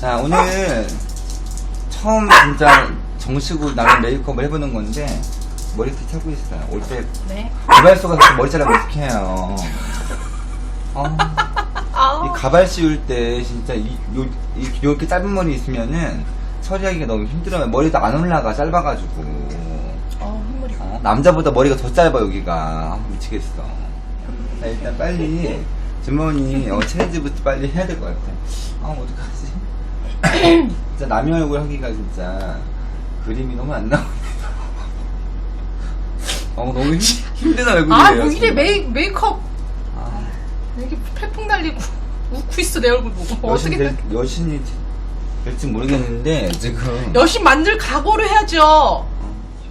자, 오늘 처음 진짜 정식으로 나는 메이크업을 해보는 건데 머리띠 차고 있어요. 올 때 네. 가발소가 그렇게 머리 자르면 어떡해요. 어, 아, 이 가발 씌울 때 진짜 이, 요, 이, 이렇게 짧은 머리 있으면은 처리하기가 너무 힘들어요. 머리도 안 올라가, 짧아가지고. 어, 흰머리. 어? 남자보다 머리가 더 짧아, 여기가. 아, 미치겠어. 자, 일단 빨리, 주머니, 어, 챌린지부터 빨리 해야 될 것 같아. 아, 어떡하지? 진짜 남의 얼굴 하기가 진짜 그림이 너무 안 나오네. 어, 너무 힘, 힘든 얼굴이에요. 아, 뭐 이래 지금. 메이, 메이크업 아, 이렇게 태풍 달리고 웃고 있어 내 얼굴 보고 여신 어떻게 될, 여신이 될지 모르겠는데, 지금. 여신 만들 각오를 해야죠. 어,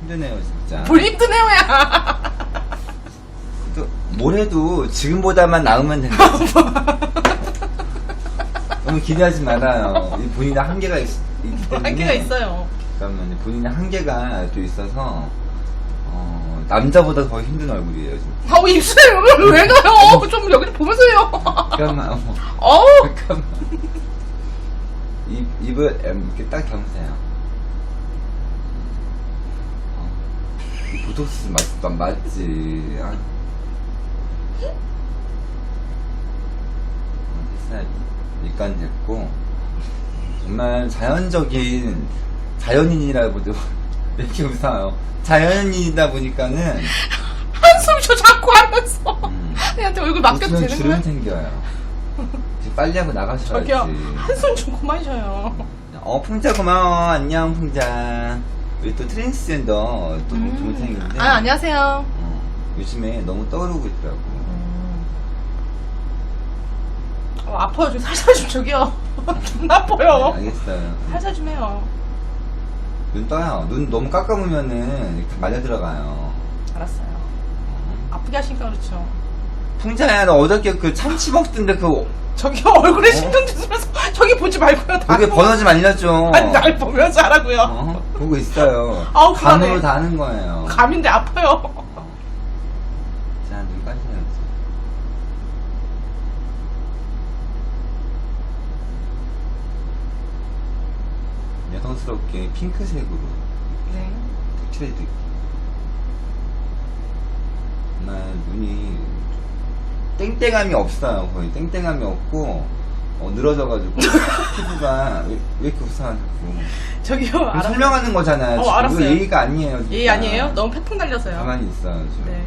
힘드네요, 진짜. 뭘 힘드네요, 야. 또, 뭘 해도 지금보다만 나으면 된다. 너무 기대하지 말아요. 이 본인의 한계가 있, 기 때문에. 한계가 있어요. 잠깐만요. 본인의 한계가 또 있어서, 어, 남자보다 더 힘든 얼굴이에요, 지금. 아우, 입술에 여기 왜 가요? 좀 여기 좀 보면서 해요. 잠깐만, 어머. 어우, 잠깐만. 입, 입을 음, 이렇게 딱 감으세요. 어, 이 보톡스 맞, 맞, 맞지. 아. 어, 됐어요. 입간 됐고. 정말 자연적인 자연인이라고도 왜 이렇게 웃어요. 자연인이다 보니까는 한숨 쉬어 자꾸 하면서. 음. 얘한테 얼굴 맡겨도 웃으면 되는 주름 거야? 생겨요. 지금 빨리 하고 나가셔야지. 저기요, 한숨 좀 그만 쉬어요. 어, 풍자 고마워. 안녕, 풍자. 우리 또 트랜스젠더 또 음. 동생인데. 아, 안녕하세요. 어, 요즘에 너무 떠오르고 있더라고. 어, 아파요. 좀 살살 좀 저기요. 좀 아파요. 네, 알겠어요. 살살 좀 해요. 눈 떠요. 눈 너무 깎아보면은 이렇게 말려 들어가요. 알았어요. 어. 아프게 하시니까 그렇죠. 풍자야, 너 어저께 그 참치 먹던데 그, 저기요, 얼굴에 어? 신경 쓰면서 저기 보지 말고요. 다 그게 번호 좀 알려줘. 아니, 날 보면서 하라고요. 어? 보고 있어요. 아우, 불안해. 감으로 다 하는 거예요. 감인데 아파요. 자, 눈 까세요. 여성스럽게 핑크색으로 네. 색칠해드릴게요. 정말 눈이 땡땡함이 없어요. 거의 땡땡함이 없고 어, 늘어져가지고 피부가 왜, 왜 이렇게 우상하고 저기요, 알았어요. 설명하는 거잖아요. 어, 지금. 알았어요. 이거 예의가 아니에요. 진짜. 예, 아니에요? 너무 패풍 달려서요. 가만히 있어요. 지금. 네.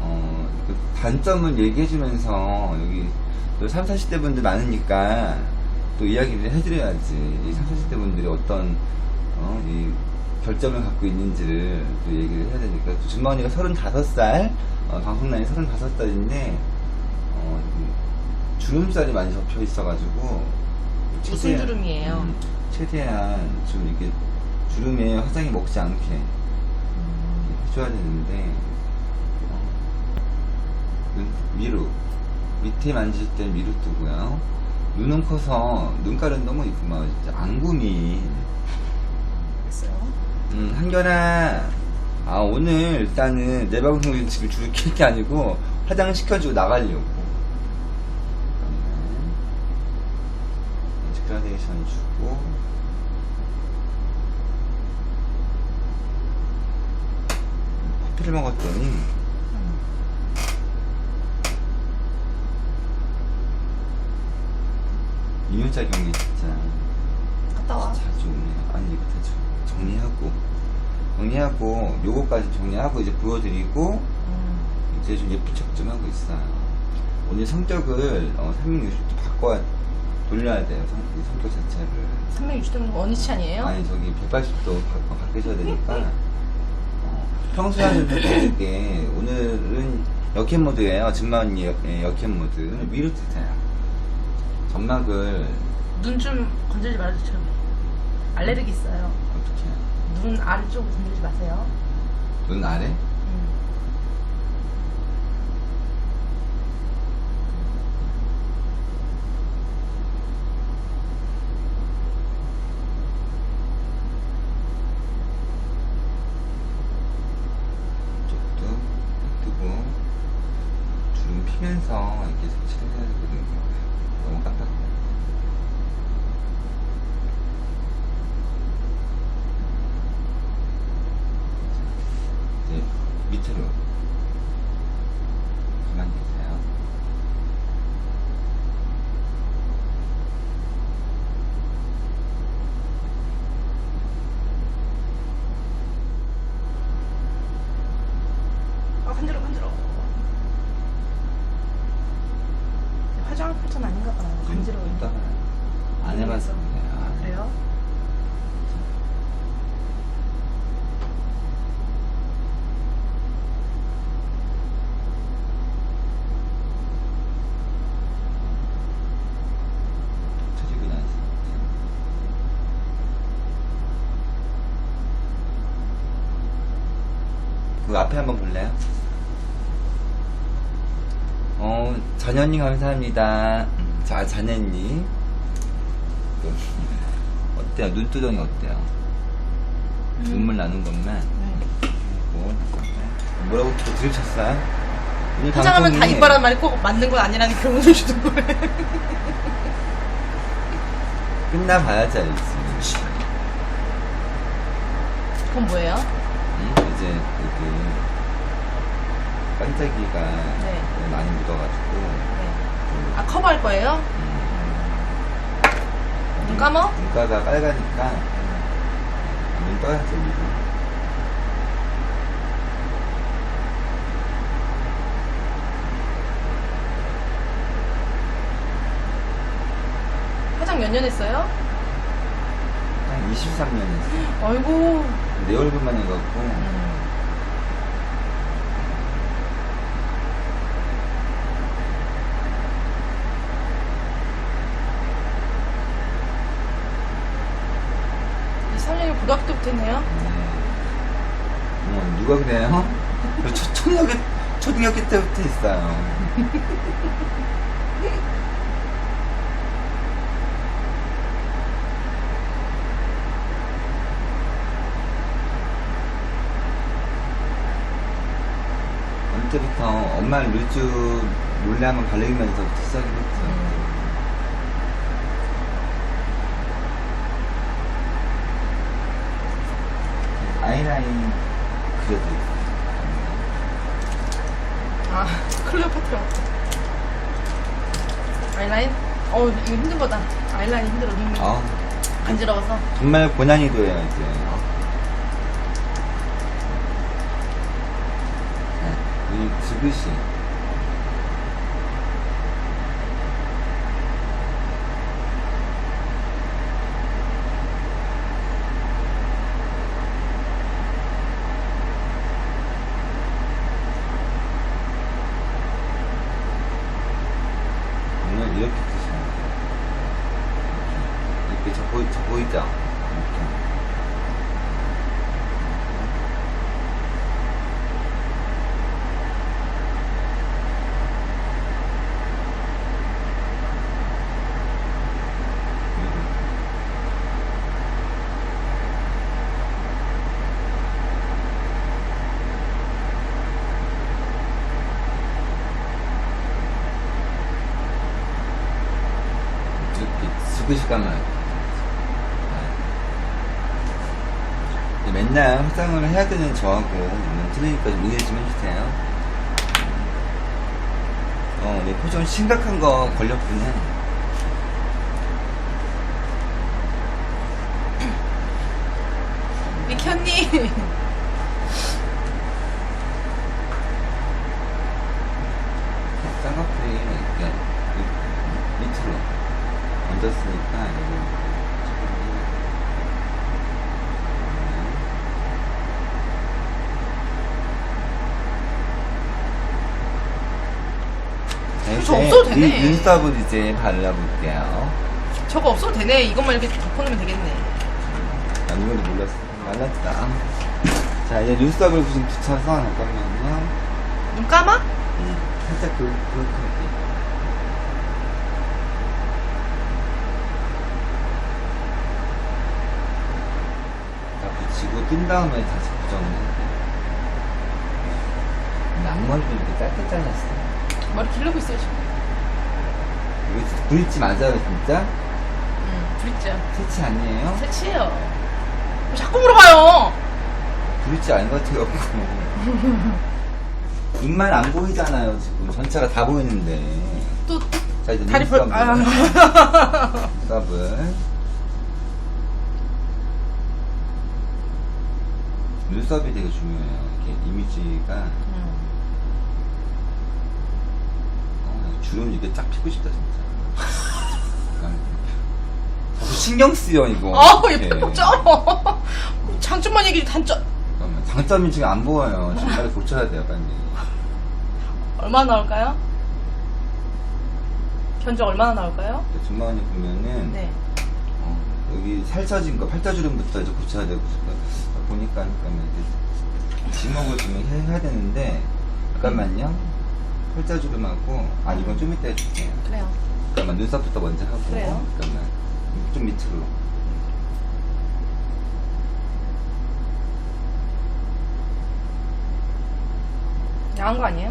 어, 그 단점을 얘기해주면서 여기 또 3, 40대 분들 많으니까 또 이야기를 해드려야지. 이 3, 40대 분들이 어떤 어, 이 결점을 갖고 있는지를 또 얘기를 해야 되니까 또 준마언니가 35살 어, 방송 나이 35살인데 어, 이 주름살이 많이 접혀 있어가지고 무슨 최대한- 주름이에요? 음, 최대한 좀 이렇게 주름에 화장이 먹지 않게 해줘야 되는데 어, 눈 위로 밑에 만질 때 위로 뜨고요 눈은 커서 눈가는 너무 이쁘면 진짜 안구미 알겠어요. 음 한결아. 아 오늘 일단은 내 방송에 지금 줄을 킬게 아니고 화장 시켜주고 나가려고. 잠깐만 그라데이션 주고. 커피를 먹었더니 이윤자 경기 진짜 갔다 와. 자주 오네요. 아니 이거 다 정- 정리하고 정리하고 요거까지 정리하고 이제 보여드리고 음. 이제 좀 예쁜 척 좀 하고 있어요. 오늘 성격을 어, 360도 바꿔 돌려야 돼요. 성, 이 성격 자체를. 360도면 원위치 아니에요? 아니 저기 180도 바, 바뀌셔야 되니까 어, 평소와는 좀 다르게 오늘은 역행 모드예요. 진마 언니 역- 예, 역행 모드 위로 뜨세요. 점막을 눈 좀 건들지 말아주세요. 알레르기 있어요. 어떻게 눈 아래쪽으로 건들지 마세요. 눈 아래? 음. 쪽도 뜨고 주름 피면서 이렇게 색칠을 해야 되거든요. 너무 깜빡해. 밑으로. 가만히 계세요. 아 간지러 간지러. 화장 간지러워. 이따가 안 해봐서 그래요. 그래요? 나서. 그 앞에 한번 볼래요? 어, 전현님 감사합니다. 자, 자네님. 또, 어때요? 눈두덩이 어때요? 눈물 나는 것만. 네. 뭐, 뭐라고 또 들으셨어요? 화장하면 다 방송이 이빨한 말이 꼭 맞는 건 아니라는 교훈을 주는 거래. 끝나봐야지 알지. 그건 뭐예요? 응? 이제 그 반짝이가 네. 많이 묻어가지고 네. 그, 아 커버할 거예요? 눈 감어? 눈가가 빨가니까 눈 떠야죠 위로. 화장 몇 년 했어요? 한 23년 했어. 아이고. 내 얼굴만 해갖고 음. 이 3년이 고등학교 때부터 했네요. 네. 어머 누가 그래요? 저 초, 초등학교 초등학교 때부터 있어요. 어릴 때부터 엄마 루즈 몰래 한번 바르면서부터 시작했죠. 아이라인 그려도. 아, 클레오파트라. 아이라인? 어우, 이거 힘든 거다. 아이라인 힘들어, 눈이. 아, 간지러워서. 정말 고난이도예요, 이제. 네, 이 지그시. 오늘 이렇게 드시면 돼요. 이렇게 저, 보이, 저 보이죠? 이렇게. 그리고 감아요. 네. 맨날 화장을 해야 되는 저하고 오늘 틀리니까 좀 이해 좀 해주세요. 어, 내 표정 심각한 거 걸렸구나. 미키 언니. 쌍꺼풀이 이렇게 밑- 밑으로 얹었으니까 이거 네, 저 없어도 되네. 이 눈썹을 이제 발라볼게요. 저거 없어도 되네. 이것만 이렇게 덮어놓으면 되겠네. 난 이건지 몰랐어. 말랐다. 자, 이제 눈썹을 좀 붙여서 잠깐만요. 눈 감아? 음, 살짝 그, 그렇 붙이고 낀 다음에 다시 돼. 근데 앞머리도 이렇게 짧게 잘랐어. 머리 기르고 있어요, 지금. 이거 브릿지 맞아요, 진짜? 응, 브릿지야. 채치 아니에요? 새치예요. 자꾸 물어봐요. 그렇지 않은 것 같아요. 눈만 안 보이잖아요, 지금. 전체가 다 보이는데. 또 자, 이제 다리 벌 눈썹을. 아, 눈썹을. 눈썹이 되게 중요해요. 이렇게 이미지가. 음. 어, 주름 이렇게 쫙 피고 싶다, 진짜. 약간 자꾸 신경 쓰여, 이거. 어, 이렇게. 예쁘죠? 장점만 얘기지 단점 잠깐만, 장점이 지금 안 보여요. 지금 빨리 고쳐야 돼요, 빨리. 얼마나 나올까요? 견적 얼마나 나올까요? 준마원이 보면은 네. 어, 여기 살쪄진 거 팔자주름부터 이제 고쳐야 되고 보니까 잠깐만 이제 지목을 좀 해- 해야 되는데 잠깐만요 팔자주름하고 아 이건 좀 이따 해줄게요 그래요. 잠깐만 눈썹부터 먼저 하고 그래요? 잠깐만 좀 밑으로 야한 거 아니에요?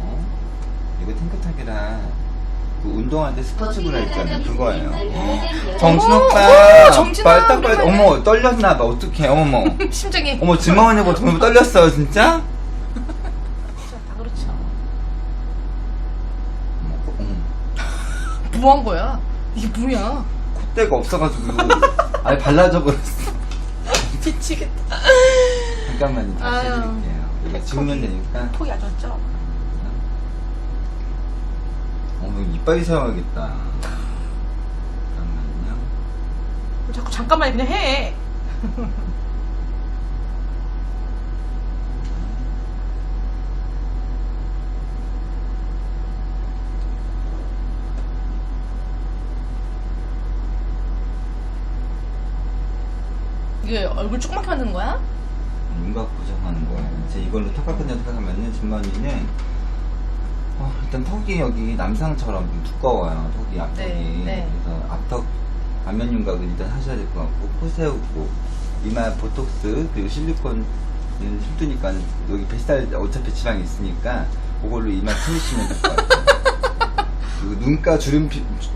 어? 이거 탱크탑이랑 그때 스포츠 브라 있잖아요 그거예요 어. 정신 어머, 오빠 어머, 딱 빨리 오랜만에. 어머 떨렸나 봐 어떡해 어머 심장이. 어머 지마원이 보고 정말 떨렸어요 진짜? 진짜 다 그렇죠. 어머, 어머 뭐한 거야? 이게 뭐야? 콧대가 없어가지고 아예 발라져 버렸어 미치겠다. 잠깐만요 다시 아유. 해드릴게요 이거 지우면 되니까 폭이 아주 죠 어머 이거 이빨 사용하겠다 잠깐만요 자꾸 잠깐만 그냥 해. 이게 얼굴 조그맣게 만드는 거야? 윤곽 고정하는 거예요 이제 이걸로 턱 깎은 녀석 하면은 진마언니는 어, 일단 턱이 여기 남상처럼 좀 두꺼워요 턱이 앞턱이. 네, 네. 그래서 앞턱 안면 윤곽을 일단 하셔야 될 것 같고 코 세우고 이마 보톡스 그리고 실리콘 힘드니까 여기 뱃살 어차피 지방이 있으니까 그걸로 이마 채우시면 될 것 같아요. 그리고 눈가 주름 피, 주-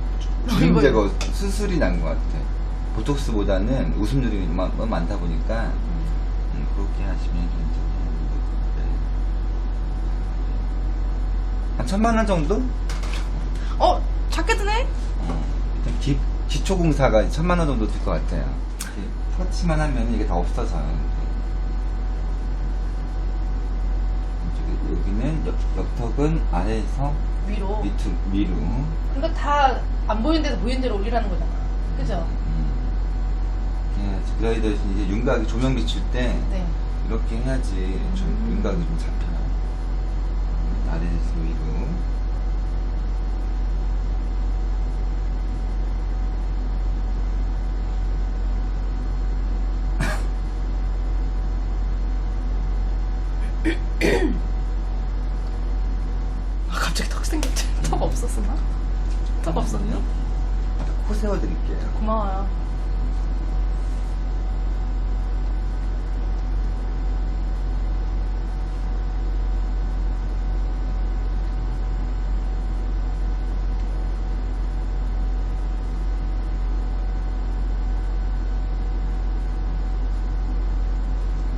주름 제거 수술이 난 것 같아 보톡스보다는 웃음들이 많- 너무 많다 보니까. 음, 그렇게 하시면 괜찮아요. 한 천만 원 정도? 어? 작게 드네? 어, 일단 기, 기초공사가 천만 원 정도 들 것 같아요. 이렇게 터치만 하면 이게 다 없어져요. 이쪽에, 여기는 옆, 옆턱은 아래에서 위로. 밑으로, 위로. 그러니까 다 안 보이는 데서 보이는 대로 올리라는 거잖아. 그죠? 음. 해야지. 그래야 돼. 이제 윤곽이 조명 비출 때 네. 이렇게 해야지 좀 음. 윤곽이 좀 잡혀요. 음, 아래에서 위로. 아, 갑자기 턱 생겼지. 턱 없었었나? 턱 없었니? 코 세워드릴게요. 고마워요.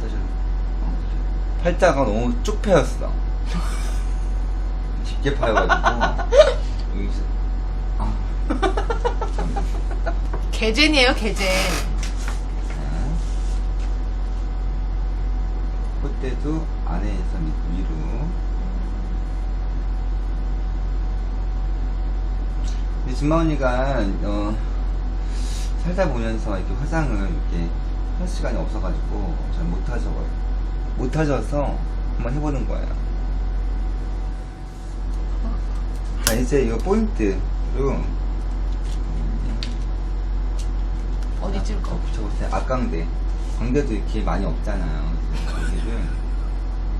사실 어, 팔자가 너무 쭉 패였어. 깊게 파여가지고 여기서 아, 개젠이에요, 개젠. 자. 콧대도 아래에서 밑 위로. 근데 진마 언니가 어, 살다 보면서 이렇게 화장을 이렇게 할 시간이 없어가지고 잘 못하셔 못하셔서 한번 해보는 거예요. 자 이제 이거 포인트로 어디 찍을 거? 어, 붙여보세요. 앞광대. 광대도 이렇게 많이 없잖아요. 여기를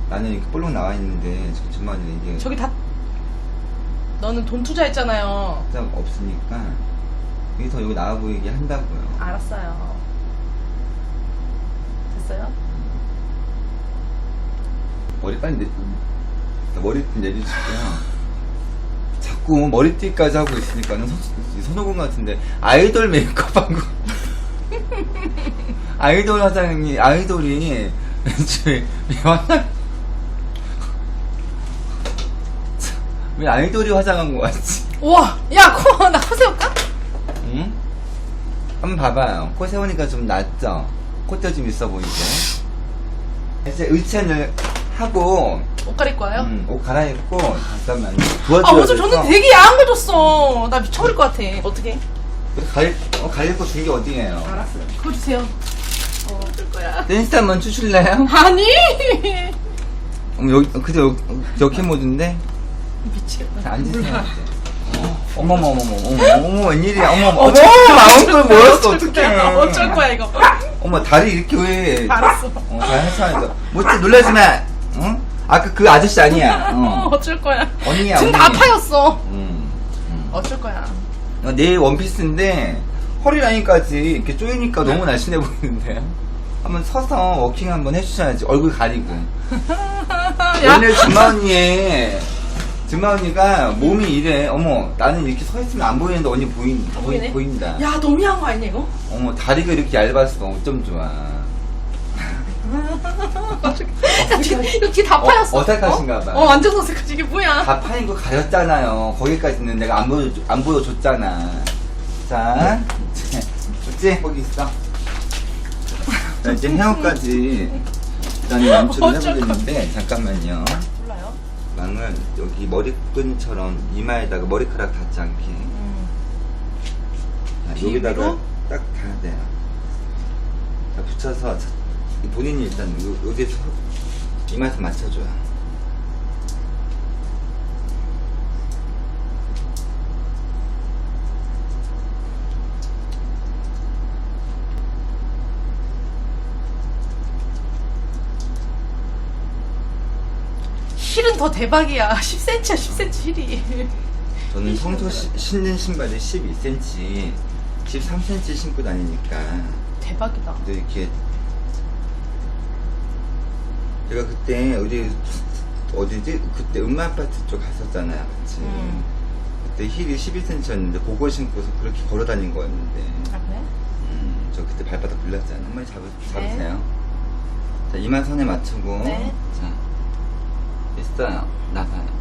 나는 이렇게 볼록 나와 있는데 지금 전반에 이게 저기 다. 너는 돈 투자했잖아요. 진짜 없으니까 여기서 여기 나와 보이게 한다고요. 알았어요. 됐어요? 머리 빨리 내, 머리 좀 내주시고요. 자꾸 머리띠까지 하고 있으니까는 선, 선호공 같은데 아이돌 메이크업하고 아이돌 화장이 아이돌이 왜, 왜 화장, 왜 아이돌이 화장한 거 같지? 우와, 야, 코, 나 코 세울까? 응? 한번 봐봐요. 코 세우니까 좀 낫죠? 콧대 좀 있어 보이고. 이제 의첸을 하고, 옷 갈릴 거예요? 음, 옷 갈아입고, 잠깐만요. 아, 도와줘야 어제 저는 되게 야한 거 줬어. 나 미쳐버릴 것 같아. 어떻게? 갈릴, 어, 갈릴 거준게 어디예요? 알았어요. 그거 주세요. 어, 줄 거야. 댄스 한번 추실래요? 아니! 어머, 여기, 그저 여기, 모드인데? 미치겠다. 자, 앉으세요. 몰라. 어머머, 어머머, 어머, 어머, 웬일이야, 어머, 어머. 마음껏 모였어, 어떡해. 어쩔 거야, 이거. 어머, 다리 이렇게 왜. 알았어. 어, 잘 해쳐야죠. 못지 놀라지 마. 응? 아까 그 아저씨 아니야. 어, 어. 어쩔 거야. 언니야, 지금 언니. 다 파였어. 음. 음. 어쩔 거야. 어, 내 원피스인데, 허리 라인까지 이렇게 쪼이니까 너무 날씬해 보이는데요? 한번 서서 워킹 한번 해주셔야지. 얼굴 가리고. 야, 오늘 준마 언니의 준마 언니가 몸이 이래. 어머, 나는 이렇게 서 있으면 안 보이는데 언니 보인, 보이? 보인다. 야, 너무 야한 거 아니냐, 이거? 어머, 다리가 이렇게 얇았어. 어쩜 좋아. 뒤에 다 어, 파였어. 어색하신가 어? 봐요. 어, 완전 어색하지. 이게 뭐야? 다 파인 거 가렸잖아요. 거기까지는 내가 안 보여, 안 보여줬잖아. 자, 어찌 거기 있어. 자, 이제 헤어까지 일단 연출을 해보겠는데, 잠깐만요. 몰라요. 망을 여기 머리끈처럼 이마에다가 머리카락 닿지 않게 음. 자? 여기다가 딱 닿아야 돼요. 자, 붙여서 자, 본인이 일단 요, 여기서 이마에서 맞춰줘요. 힐은 더 대박이야. 10cm야, 10cm 힐이. 저는 평소 시- 신는 신발이 12cm, 13cm 신고 다니니까 대박이다. 또 이렇게 제가 그때 어디 어디지? 그때 음마 아파트 쪽 갔었잖아요 같이. 음. 그때 힐이 12cm였는데 그거 신고서 그렇게 걸어 다닌 거였는데. 아, 그래? 음, 저 그때 발바닥 불렸잖아요 한 마리 잡으, 네. 잡으세요. 자 이마 선에 맞추고. 네. 자 됐어요. 나가요.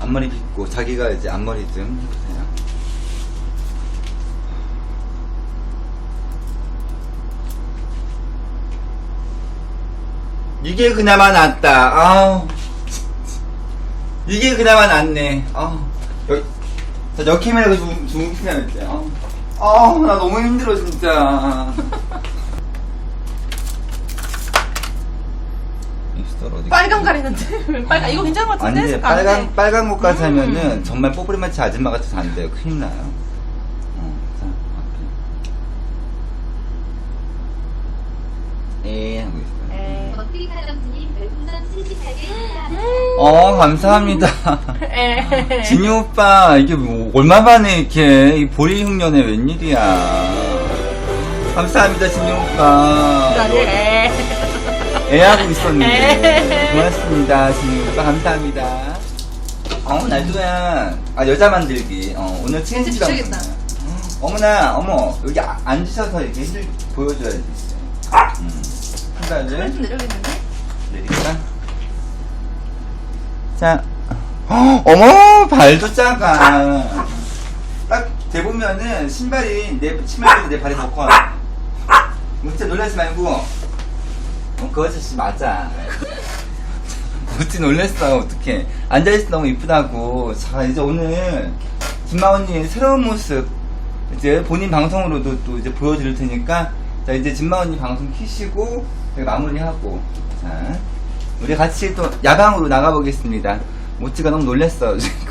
앞머리 빗고 자기가 이제 앞머리 좀 해보세요 이게 그나마 낫다. 아우. 이게 그나마 낫네. 아우. 여기, 자, 역캠이라고 좀, 주무시면 아우. 아우, 나 너무 힘들어, 진짜. 어디 빨강 가리는데? 왜 빨강? 이거 괜찮은 것 같은데? 아니, 색깔 안 빨강, 돼. 빨간 것까지 음. 하면은 정말 뽀뽀리마치 아줌마 같아서 안 돼요. 큰일 나요. 어, 자, 앞에. 에, 하고 있어요. 에. 버티리 사장님 별풍선 78개 감사합니다. 어, 감사합니다. 에. 진유 오빠, 이게 뭐, 얼마 만에 이렇게, 이 보리 흉년에 웬일이야. 감사합니다, 진유 오빠. 에. 애하고 있었는데. 에헤헤. 고맙습니다, 진유 오빠. 감사합니다. 어, 날도야. 아, 여자 만들기. 어, 오늘 체인지 진짜 미치겠다. 어머나, 어머, 여기 아- 앉으셔서 이렇게 힘들 보여줘야지. 음. 좀 신발을 내려오겠는데? 내릴까? 자. 헉, 어머, 발도 작아. 딱 대보면은 신발이 내 치마에서 내 발에 더 커. 진짜 놀라지 말고. 어, 그 아저씨 맞아. 어찌 놀랬어, 어떡해. 앉아있어 너무 이쁘다고. 자, 이제 오늘, 김마 언니의 새로운 모습, 이제 본인 방송으로도 또 이제 보여드릴 테니까, 자, 이제 진마 언니 방송 키시고, 마무리하고, 자, 우리 같이 또 야방으로 나가보겠습니다. 모찌가 너무 놀랬어요, 지금.